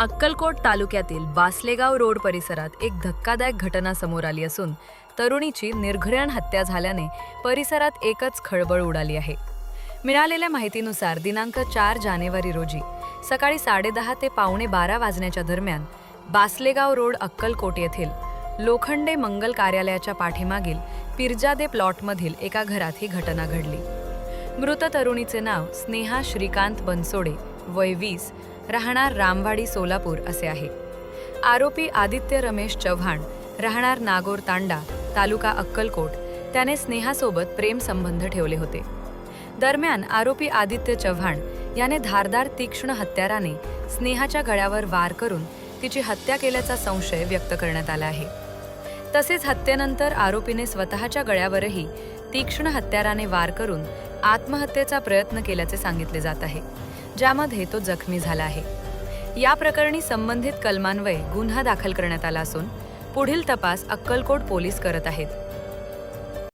अक्कलकोट तालुक्यातील बासलेगाव रोड परिसरात एक धक्कादायक घटना समोर आली असून तरुणीची निर्घृण हत्या झाल्याने परिसरात एकच खळबळ उडाली आहे. मिळालेल्या माहितीनुसार दिनांक चार जानेवारी रोजी सकाळी साडेदहा ते पावणे बारा वाजण्याच्या दरम्यान बासलेगाव रोड अक्कलकोट येथील लोखंडे मंगल कार्यालयाच्या पाठीमागील पिरजादे प्लॉटमधील एका घरात ही घटना घडली. मृत तरुणीचे नाव स्नेहा श्रीकांत बनसोडे वय वीस राहणार रामवाडी सोलापूर असे आहे. आरोपी आदित्य रमेश चव्हाण राहणार नागोर तांडा तालुका अक्कलकोट त्याने स्नेहासोबत प्रेमसंबंध ठेवले होते. दरम्यान आरोपी आदित्य चव्हाण याने धारदार तीक्ष्ण हत्याराने स्नेहाच्या गळ्यावर वार करून तिची हत्या केल्याचा संशय व्यक्त करण्यात आला आहे. तसेच हत्येनंतर आरोपीने स्वतःच्या गळ्यावरही तीक्ष्ण हत्याराने वार करून आत्महत्येचा प्रयत्न केल्याचे सांगितले जात आहे ज्यामध्ये तो जखमी झाला आहे. या प्रकरणी संबंधित कलमान्वये गुन्हा दाखल करण्यात आला असून पुढील तपास अक्कलकोट पोलीस करत आहेत.